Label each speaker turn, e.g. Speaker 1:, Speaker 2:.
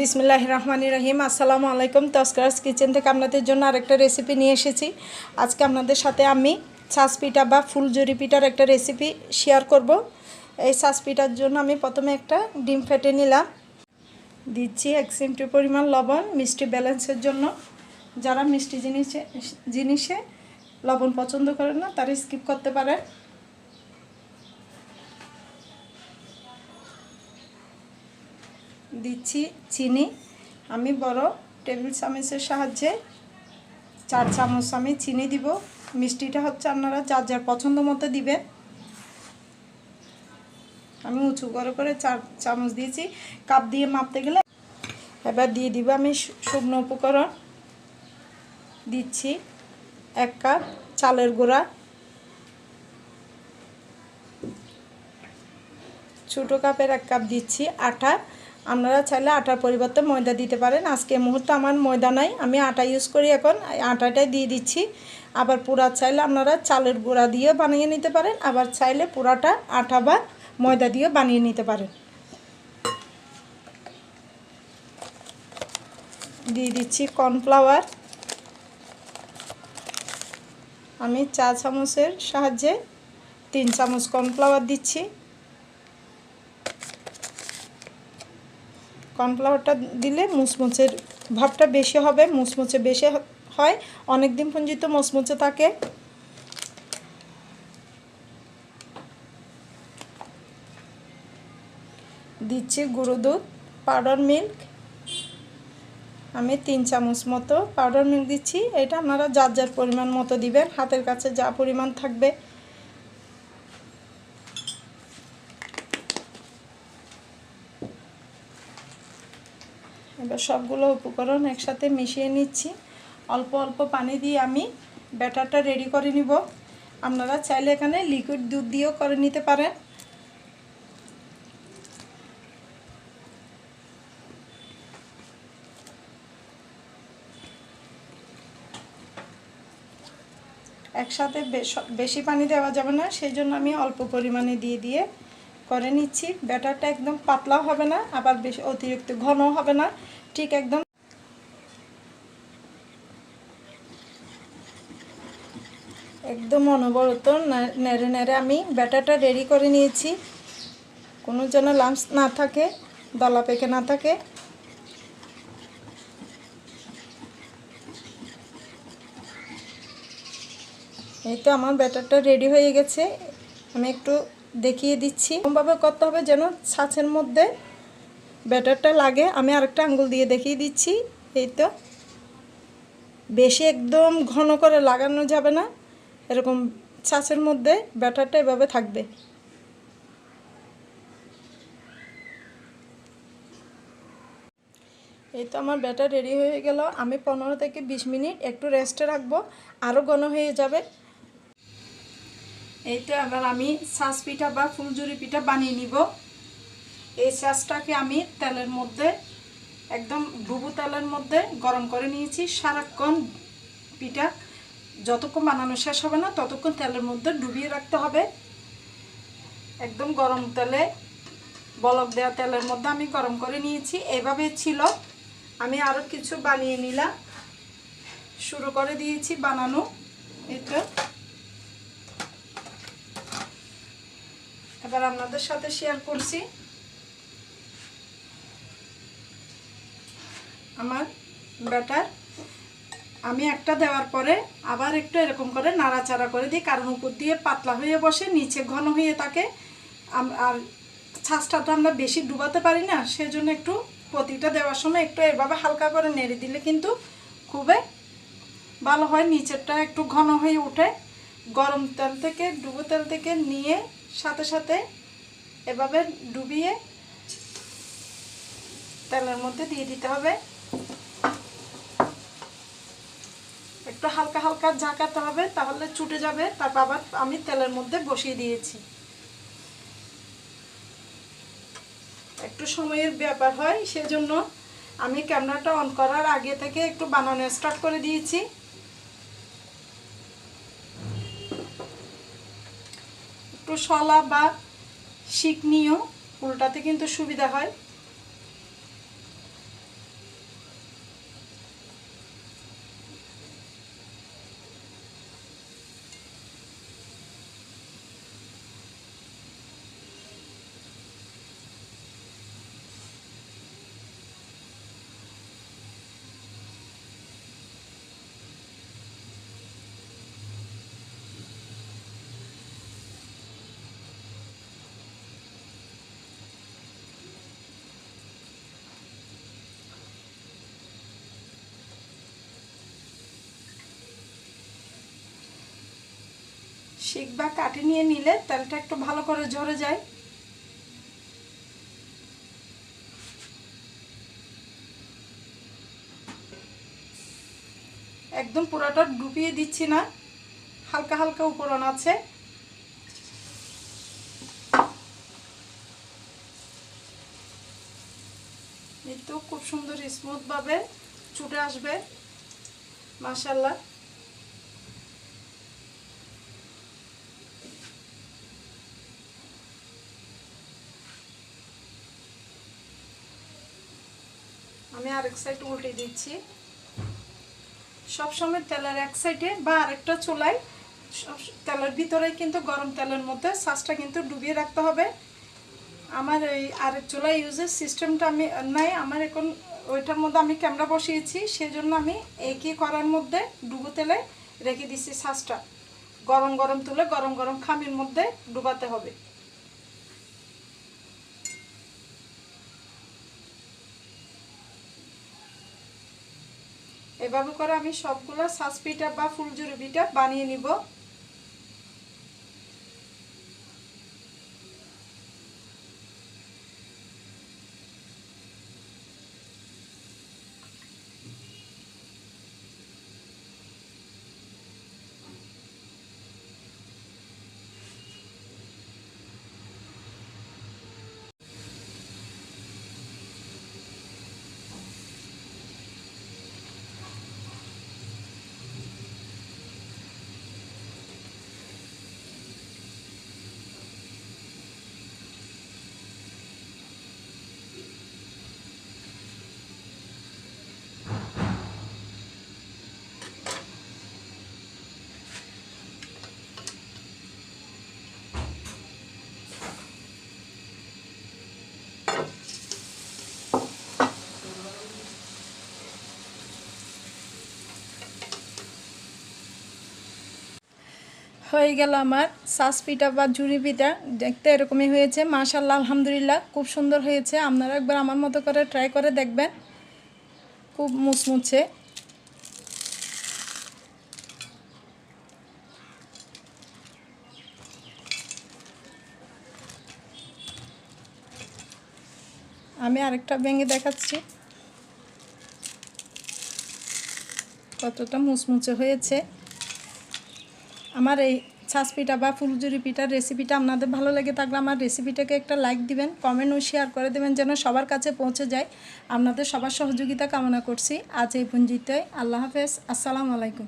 Speaker 1: বিসমিল্লাহ রহমান রহিম। আসসালামু আলাইকুম। তস্করাস কিচেন থেকে আপনাদের জন্য আরেকটা রেসিপি নিয়ে এসেছি। আজকে আপনাদের সাথে আমি পিঠা বা ফুলজুরি পিঠার একটা রেসিপি শেয়ার করব। এই পিঠার জন্য আমি প্রথমে একটা ডিম ফেটে নিলাম। দিচ্ছি এক সিমটি পরিমাণ লবণ, মিষ্টি ব্যালেন্সের জন্য। যারা মিষ্টি জিনিসে জিনিসে লবণ পছন্দ করে না, তারা স্কিপ করতে পারে দিচ্ছি চিনি। আমি বড় টেবিল চামচের সাহায্যে চার চামচ আমি চিনি দিব। মিষ্টিটা হচ্ছে আপনারা যার যার পছন্দ মতো দিবেন। আমি উঁচু করে করে চার চামচ দিয়েছি। কাপ দিয়ে মাপতে গেলে এবার দিয়ে দিব আমি শুকনো উপকরণ। দিচ্ছি এক কাপ চালের গুঁড়া। ছোটো কাপের এক কাপ দিচ্ছি আটা। আপনারা চাইলে আটার পরিবর্তে ময়দা দিতে পারেন। আজকে মুহূর্তে আমার ময়দা নাই। আমি আটা ইউজ করি এখন। আটাটাই দিয়ে দিচ্ছি। আবার পুরা চাইলে আপনারা চালের গুঁড়া দিয়ে বানিয়ে নিতে পারেন। আবার চাইলে পুরাটা আটা বা ময়দা দিয়ে বানিয়ে নিতে পারেন। দিয়ে দিচ্ছি কর্নফ্লাওয়ার আমি চা চামচের সাহায্যে তিন চামচ কর্নফ্লাওয়ার দিচ্ছি। কর্নফ্লাওয়ারটা দিলে মুচমুচের ভাবটা বেশি হবে মুচমুচে বেশি হয়। অনেক দিন পর্যন্ত মুচমুচে থাকে। দিচ্ছি গুঁড়ো দুধ, পাউডার মিল্ক। আমি তিন চামচ মতো পাউডার মিল্ক দিচ্ছি। এটা আপনারা যার যার পরিমাণ মতো দিবেন, হাতের কাছে যা পরিমাণ থাকবে। এবার সবগুলো উপকরণ একসাথে মিশিয়ে নিচ্ছি। অল্প অল্প পানি দিয়ে আমি ব্যাটারটা রেডি করে নিব। আপনারা চাইলে এখানে লিকুইড দুধ দিয়েও করে নিতে পারেন। একসাথে বেশি পানি দেওয়া যাবে না সেই জন্য আমি অল্প পরিমাণে দিয়ে দিয়ে করে নিচ্ছি। ব্যাটারটা একদম পাতলাও হবে না, আবার বেশি অতিরিক্ত ঘনও হবে না। ঠিক একদম। একদম অনবরত নেড়ে নেড়ে আমি ব্যাটারটা রেডি করে নিয়েছি। কোনো যেন লাঞ্চ না থাকে, দলা পেকে না থাকে। এই তো আমার ব্যাটারটা রেডি হয়ে গেছে। আমি একটু দেখিয়ে দিচ্ছি। এরকমভাবে করতে হবে যেন ছাঁচের মধ্যে ব্যাটারটা লাগে, আমি আরেকটা আঙ্গুল দিয়ে দেখিয়ে দিচ্ছি, এই তো। বেশি একদম ঘন করে লাগানো যাবে না, এরকম ছাঁচের মধ্যে ব্যাটারটা এভাবে থাকবে। এই তো আমার ব্যাটার রেডি হয়ে গেল, আমি পনেরো থেকে বিশ মিনিট একটু রেস্টে রাখব আরও ঘন হয়ে যাবে। এই তো এবার আমি শ্বাস পিঠা বা ফুলজুরি পিঠা বানিয়ে নিব। এই শ্বাসটাকে আমি তেলের মধ্যে, একদম ডুবু তেলের মধ্যে গরম করে নিয়েছি। সারাক্ষণ পিঠা যতক্ষণ বানানো শেষ হবে না, ততক্ষণ তেলের মধ্যে ডুবিয়ে রাখতে হবে। একদম গরম তেলে, বলক দেওয়া তেলের মধ্যে আমি গরম করে নিয়েছি। এভাবে ছিল। আমি আরও কিছু বানিয়ে নিলাম। শুরু করে দিয়েছি বানানো। এটা এবার আপনাদের সাথে শেয়ার করছি। আমার ব্যাটার। আমি একটা দেওয়ার পরে আবার একটু এরকম করে নাড়াচাড়া করে দিই, কারণ উপর দিয়ে পাতলা হয়ে বসে, নিচে ঘন হয়ে থাকে। আর ছাঁচটা তো আমরা বেশি ডুবাতে পারি না, সেজন্য একটু প্রতিটা দেওয়ার সময় একটু এভাবে হালকা করে নেড়ে দিলে কিন্তু খুবই ভালো হয়। নিচেরটা একটু ঘন হয়ে ওঠে। গরম তেল থেকে, ডুবো তেল থেকে নিয়ে সাথে সাথে এভাবে ডুবিয়ে তেলের মধ্যে দিয়ে দিতে হবে। একটু হালকা হালকা ঝাঁকাতে হবে, তাহলে ছুটে যাবে। তারপর আবার আমি তেলের মধ্যে বসিয়ে দিয়েছি। একটু সময়ের ব্যাপার হয়, সেজন্য আমি ক্যামেরাটা অন করার আগে থেকে একটু বানানো স্টার্ট করে দিয়েছি। একটু শলা বা শিক নিয়েও উল্টাতে কিন্তু সুবিধা হয়। শিক বা কাটি নিয়ে নিলে তেলটা একটু ভালো করে ঝরে যায়। একদম পুরোটা ডুবিয়ে দিচ্ছি না, হালকা হালকা উপরণ আছে। এই তো খুব সুন্দর স্মুথভাবে ছুটে আসবে মাশাল্লাহ আমি আরেক সাইড উল্টে দিচ্ছি। সবসময় তেলের এক সাইডে বা আরেকটা চুলায় সব তেলের ভিতরে কিন্তু গরম তেলের মধ্যে শ্বাসটা কিন্তু ডুবিয়ে রাখতে হবে। আমার এই আরেক চুলা ইউজের সিস্টেমটা আমি নাই, আমার এখন ওইটার মধ্যে আমি ক্যামেরা বসিয়েছি সেই জন্য আমি একই করার মধ্যে ডুবো তেলে রেখে দিচ্ছি শ্বাসটা গরম গরম তুলে গরম গরম খামির মধ্যে ডুবাতে হবে। এভাবে করে আমি সবগুলো সাসপিটা বা ফুলজুরি বানিয়ে নিব। হয়ে গেল আমার সাস পিঠা বা ঝুড়ি পিঠা। দেখতে এরকমই হয়েছে। মাশাল্লাহ আলহামদুলিল্লাহ, খুব সুন্দর হয়েছে। আপনারা একবার আমার মতো করে ট্রাই করে দেখবেন। খুব মুচমুচে। আমি আরেকটা ভেঙে দেখাচ্ছি। কতটা মুচমুচে হয়েছে। আমার এই ছাঁচ পিঠা বা ফুলজুরি পিঠার রেসিপিটা আপনাদের ভালো লেগে থাকলে আমার রেসিপিটাকে একটা লাইক দিবেন কমেন্ট ও শেয়ার করে দেবেন যেন সবার কাছে পৌঁছে যায়। আপনাদের সবার সহযোগিতা কামনা করছি। আজ এই পুঞ্জিতে আল্লাহ হাফেজ। আসসালামু আলাইকুম।